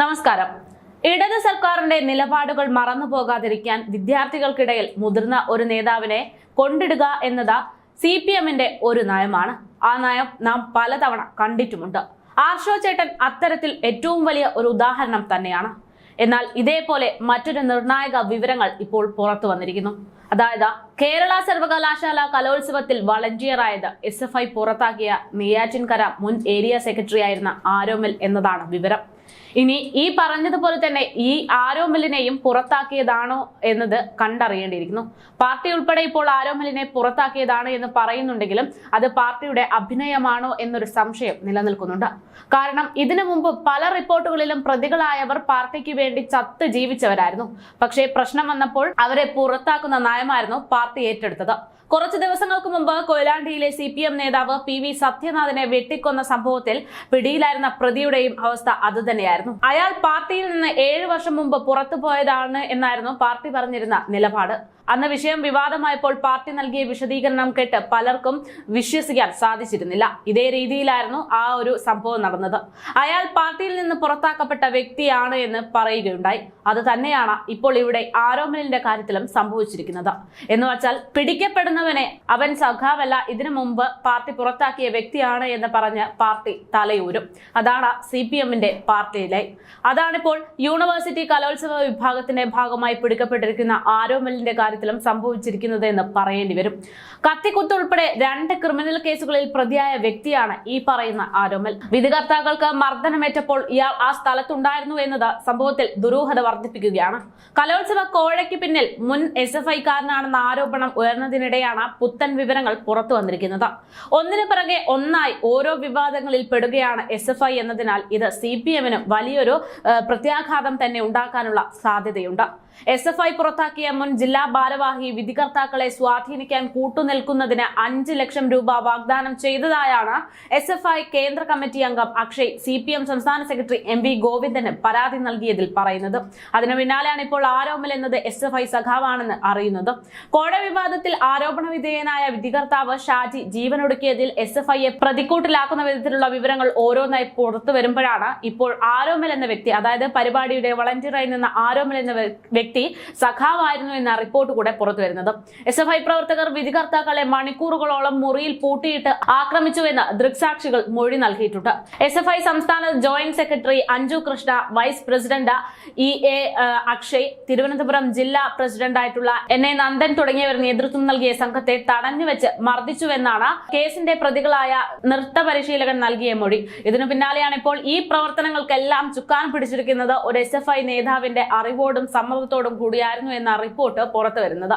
നമസ്കാരം. ഇടത് സർക്കാരിന്റെ നിലപാടുകൾ മറന്നു പോകാതിരിക്കാൻ വിദ്യാർത്ഥികൾക്കിടയിൽ മുതിർന്ന ഒരു നേതാവിനെ കൊണ്ടിടുക എന്നത് സി പി എമ്മിന്റെ ഒരു നയമാണ്. ആ നയം നാം പലതവണ കണ്ടിട്ടുമുണ്ട്. ആർഷോ ചേട്ടൻ അത്തരത്തിൽ ഏറ്റവും വലിയ ഒരു ഉദാഹരണം തന്നെയാണ്. എന്നാൽ ഇതേപോലെ മറ്റൊരു നിർണായക വിവരങ്ങൾ ഇപ്പോൾ പുറത്തു വന്നിരിക്കുന്നു. അതായത് കേരള സർവകലാശാല കലോത്സവത്തിൽ വളണ്ടിയറായത് എസ് എഫ് ഐ പുറത്താക്കിയ നെയ്യാറ്റിൻകര മുൻ ഏരിയ സെക്രട്ടറി ആയിരുന്ന ആരോമൽ എന്നതാണ് വിവരം. ഇനി ഈ പറഞ്ഞതുപോലെ തന്നെ ഈ ആരോമലിനെയും പുറത്താക്കിയതാണോ എന്നത് കണ്ടറിയേണ്ടിയിരിക്കുന്നു. പാർട്ടി ഉൾപ്പെടെ ഇപ്പോൾ ആരോമലിനെ പുറത്താക്കിയതാണ് എന്ന് പറയുന്നുണ്ടെങ്കിലും അത് പാർട്ടിയുടെ അഭിനയമാണോ എന്നൊരു സംശയം നിലനിൽക്കുന്നുണ്ട്. കാരണം ഇതിനു മുമ്പ് പല റിപ്പോർട്ടുകളിലും പ്രതികളായവർ പാർട്ടിക്ക് വേണ്ടി ചത്ത് ജീവിച്ചവരായിരുന്നു. പക്ഷേ പ്രശ്നം വന്നപ്പോൾ അവരെ പുറത്താക്കുന്ന നയമായിരുന്നു പാർട്ടി ഏറ്റെടുത്തത്. കുറച്ച് ദിവസങ്ങൾക്ക് മുമ്പ് കൊയിലാണ്ടിയിലെ സി പി എം നേതാവ് പി വി സത്യനാഥിനെ വെട്ടിക്കൊന്ന സംഭവത്തിൽ പിടിയിലായിരുന്ന പ്രതിയുടെയും അവസ്ഥ അതുതന്നെയായിരുന്നു അയാൾ പാർട്ടിയിൽ നിന്ന് ഏഴു വർഷം മുമ്പ് പുറത്തു പോയതാണ് എന്നായിരുന്നു പാർട്ടി പറഞ്ഞിരുന്ന നിലപാട്. അന്ന് വിഷയം വിവാദമായപ്പോൾ പാർട്ടി നൽകിയ വിശദീകരണം കേട്ട് പലർക്കും വിശ്വസിക്കാൻ സാധിച്ചിരുന്നില്ല. ഇതേ രീതിയിലായിരുന്നു ആ ഒരു സംഭവം നടന്നത്. അയാൾ പാർട്ടിയിൽ നിന്ന് പുറത്താക്കപ്പെട്ട വ്യക്തിയാണ് എന്ന് പറയുകയുണ്ടായി. അത് തന്നെയാണ് ഇപ്പോൾ ഇവിടെ ആരോമലിന്റെ കാര്യത്തിലും സംഭവിച്ചിരിക്കുന്നത്. എന്ന് വച്ചാൽ പിടിക്കപ്പെടുന്നവനെ അവൻ സഖാവല്ല ഇതിനു മുമ്പ് പാർട്ടി പുറത്താക്കിയ വ്യക്തിയാണ് എന്ന് പറഞ്ഞ് പാർട്ടി തലയൂരും. അതാണ് സി പി എമ്മിന്റെ പാർട്ടിയിലെ അതാണിപ്പോൾ യൂണിവേഴ്സിറ്റി കലോത്സവ വിഭാഗത്തിന്റെ ഭാഗമായി പിടിക്കപ്പെട്ടിരിക്കുന്ന ആരോമലിന്റെ കാര്യത്തിലും സംഭവിച്ചിരിക്കുന്നത് എന്ന് പറയേണ്ടി വരും. കത്തിക്കുത്ത് ഉൾപ്പെടെ രണ്ട് ക്രിമിനൽ കേസുകളിൽ പ്രതിയായ വ്യക്തിയാണ് ഈ പറയുന്ന ആരോമൽ. വിധികർത്താക്കൾക്ക് മർദ്ദനമേറ്റപ്പോൾ ഇയാൾ ആ സ്ഥലത്തുണ്ടായിരുന്നു എന്നത് സംഭവത്തിൽ ദുരൂഹത വർദ്ധിപ്പിക്കുകയാണ്. കലോത്സവ കോഴയ്ക്ക് പിന്നിൽ മുൻ എസ് എഫ് ഐക്കാരനാണെന്ന ആരോപണം ഉയർന്നതിനിടെയാണ് പുത്തൻ വിവരങ്ങൾ പുറത്തു വന്നിരിക്കുന്നത്. ഒന്നിനു പിറകെ ഒന്നായി ഓരോ വിവാദങ്ങളിൽ പെടുകയാണ് എസ് എഫ് ഐ എന്നതിനാൽ ഇത് സി പി എമ്മിന് വലിയൊരു പ്രത്യാഘാതം തന്നെ ഉണ്ടാക്കാനുള്ള സാധ്യതയുണ്ട്. എസ് എഫ് ഐ പുറത്താക്കിയ മുൻ ജില്ലാ ഭാരവാഹി വിധികർത്താക്കളെ സ്വാധീനിക്കാൻ കൂട്ടുനിൽക്കുന്നതിന് അഞ്ച് ലക്ഷം രൂപ വാഗ്ദാനം ചെയ്തതായാണ് എസ് എഫ് ഐ കേന്ദ്ര കമ്മിറ്റി അംഗം അക്ഷയ്. സി പി എം സംസ്ഥാന സെക്രട്ടറി എം വി ഗോവിന്ദന് പരാതി നൽകിയതിൽ പറയുന്നത്. അതിനു പിന്നാലെയാണ് ഇപ്പോൾ ആരോമൽ എന്നത് എസ് എഫ് ഐ സഖാവാണെന്ന് അറിയുന്നത്. കോഴ വിവാദത്തിൽ ആരോപണ വിധേയനായ വിധികർത്താവ് ഷാജി ജീവനൊടുക്കിയതിൽ എസ് എഫ് ഐയെ പ്രതിക്കൂട്ടിലാക്കുന്ന വിധത്തിലുള്ള വിവരങ്ങൾ ഓരോന്നായി പുറത്തു വരുമ്പോഴാണ് ഇപ്പോൾ ആരോമൽ എന്ന വ്യക്തി അതായത് പരിപാടിയുടെ വളണ്ടിയറായി നിന്ന ആരോമൽ എന്ന വ്യക്തി സഖാവായിരുന്നു എന്ന റിപ്പോർട്ട് കൂടെ പുറത്തു വരുന്നത്. എസ് എഫ് ഐ പ്രവർത്തകർ വിധികർത്താക്കളെ മണിക്കൂറുകളോളം മുറിയിൽ പൂട്ടിയിട്ട് ആക്രമിച്ചുവെന്ന് ദൃക്സാക്ഷികൾ മൊഴി നൽകിയിട്ടുണ്ട്. എസ് എഫ് ഐ സംസ്ഥാന joint secretary Anju Krishna vice president E A Akshay Thiruvananthapuram ജില്ലാ പ്രസിഡന്റായിട്ടുള്ള എൻ എ നന്ദൻ തുടങ്ങിയവർ നേതൃത്വം നൽകിയ സംഘത്തെ തടഞ്ഞുവെച്ച് മർദ്ദിച്ചുവെന്നാണ് കേസിന്റെ പ്രതികളായ നൃത്ത പരിശീലകൻ നൽകിയ മൊഴി. ഇതിനു പിന്നാലെയാണ് ഇപ്പോൾ ഈ പ്രവർത്തനങ്ങൾക്കെല്ലാം ചുക്കാൻ പിടിച്ചിരിക്കുന്നത് ഒരു എസ് നേതാവിന്റെ അറിവോടും സമ്മതത്തോടും കൂടിയായിരുന്നു എന്ന റിപ്പോർട്ട് പുറത്തു വരുന്നത്.